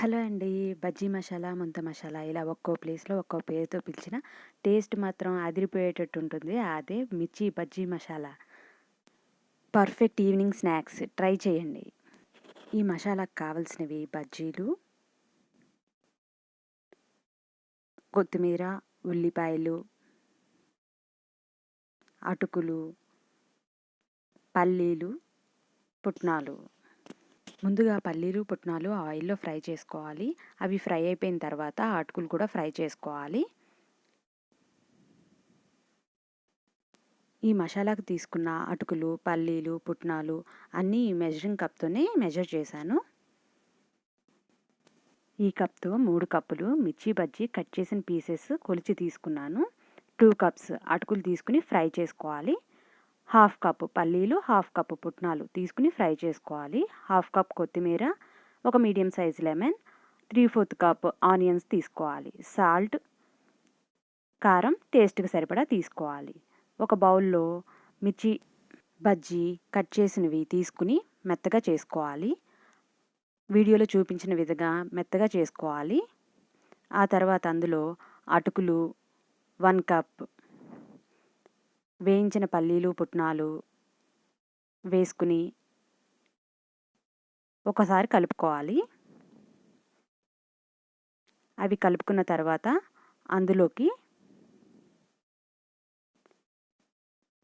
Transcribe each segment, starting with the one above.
Hello అండి. బజ్జీ మసాలా ముంత మసాలా ఇలా ఒక్కో ప్లేస్లో ఒక్కో పేరుతో పిలిచిన టేస్ట్ మాత్రం అదిరిపోయేటట్టు ఉంటుంది. అదే mirchi bajji masala. Perfect evening snacks. Try చేయండి. ఈ మసాలాకు కావలసినవి బజ్జీలు కొత్తిమీర ఉల్లిపాయలు అటుకులు పల్లీలు పుట్నాలు. ముందుగా పల్లీలు పుట్నాలు ఆయిల్లో ఫ్రై చేసుకోవాలి. అవి ఫ్రై అయిపోయిన తర్వాత అటుకులు కూడా ఫ్రై చేసుకోవాలి. ఈ మసాలాకు తీసుకున్న అటుకులు పల్లీలు పుట్నాలు అన్నీ మెజరింగ్ కప్తోనే మెజర్ చేశాను. ఈ కప్తో మూడు కప్పులు మిర్చి బజ్జీ కట్ చేసిన పీసెస్ కొలిచి తీసుకున్నాను. టూ కప్స్ అటుకులు తీసుకుని ఫ్రై చేసుకోవాలి. హాఫ్ కప్ పల్లీలు హాఫ్ కప్ పుట్నాలు తీసుకుని ఫ్రై చేసుకోవాలి. హాఫ్ కప్ కొత్తిమీర ఒక medium size lemon three fourth cup onions తీసుకోవాలి. సాల్ట్ కారం టేస్ట్కి సరిపడా తీసుకోవాలి. ఒక బౌల్లో మిర్చి బజ్జీ కట్ చేసినవి తీసుకుని మెత్తగా చేసుకోవాలి. వీడియోలో చూపించిన విధంగా మెత్తగా చేసుకోవాలి. ఆ తర్వాత అందులో అటుకులు వన్ కప్ వేయించిన పల్లీలు పుట్నాలు వేసుకుని ఒకసారి కలుపుకోవాలి. అవి కలుపుకున్న తర్వాత అందులోకి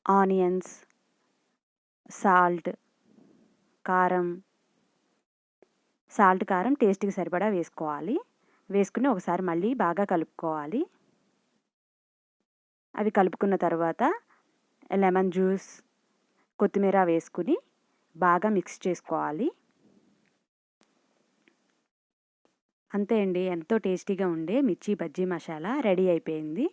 ఆనియన్స్ సాల్ట్ కారం సాల్ట్ కారం టేస్ట్కి సరిపడా వేసుకోవాలి. వేసుకుని ఒకసారి మళ్ళీ బాగా కలుపుకోవాలి. అవి కలుపుకున్న తర్వాత లెమన్ జ్యూస్ కొత్తిమీర వేసుకుని బాగా మిక్స్ చేసుకోవాలి. అంతే అండి ఎంతో టేస్టీగా ఉండే మిర్చి బజ్జీ మసాలా రెడీ అయిపోయింది.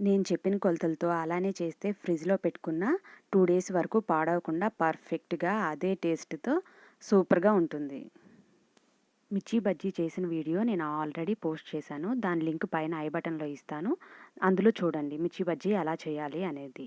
నేను చెప్పిన కొలతలతో అలానే చేస్తే ఫ్రిడ్జ్లో పెట్టుకున్న టూ డేస్ వరకు పాడవకుండా పర్ఫెక్ట్గా అదే టేస్ట్తో సూపర్గా ఉంటుంది. మిర్చి బజ్జీ చేసిన వీడియో నేను ఆల్రెడీ పోస్ట్ చేశాను దాని లింక్ పైన ఐ బటన్లో ఇస్తాను. అందులో చూడండి మిర్చి బజ్జీ ఎలా చేయాలి అనేది.